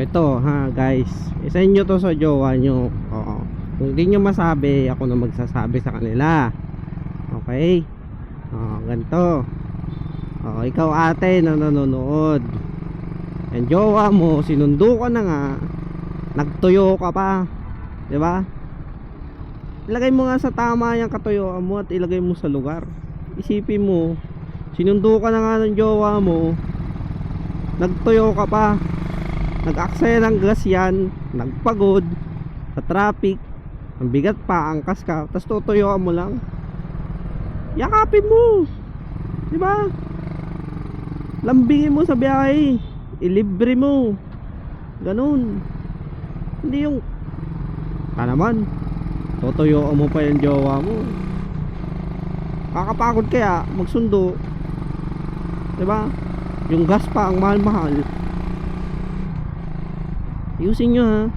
ito ha guys. Isa nyo to sa jowa nyo. Oo. Kung hindi nyo masabi, ako na magsasabi sa kanila. Okay? Oo, ganito. Oo, ikaw ate na nanonood. Ang jowa mo, sinundo ka na nga. Nagtuyo ka pa. 'Di ba? Ilagay mo nga sa tama yung katuyuan mo at ilagay mo sa lugar. Isipin mo, sinundo ka na nga ng jowa mo. Nagtuyo ka pa. Nag-aksaya ng gas yan. Nagpagod. Sa traffic. Ang bigat pa, angkas ka. Tapos tutuyuan mo lang. Yakapin mo. Di ba? Lambingin mo sa biyahe. Ilibre mo. Ganun. Hindi yung ka naman. Tutuyuan mo pa yung jowa mo. Kakapagod kaya magsundo. 'Di ba? Yung gas pa ang mahal-mahal. 流星啊。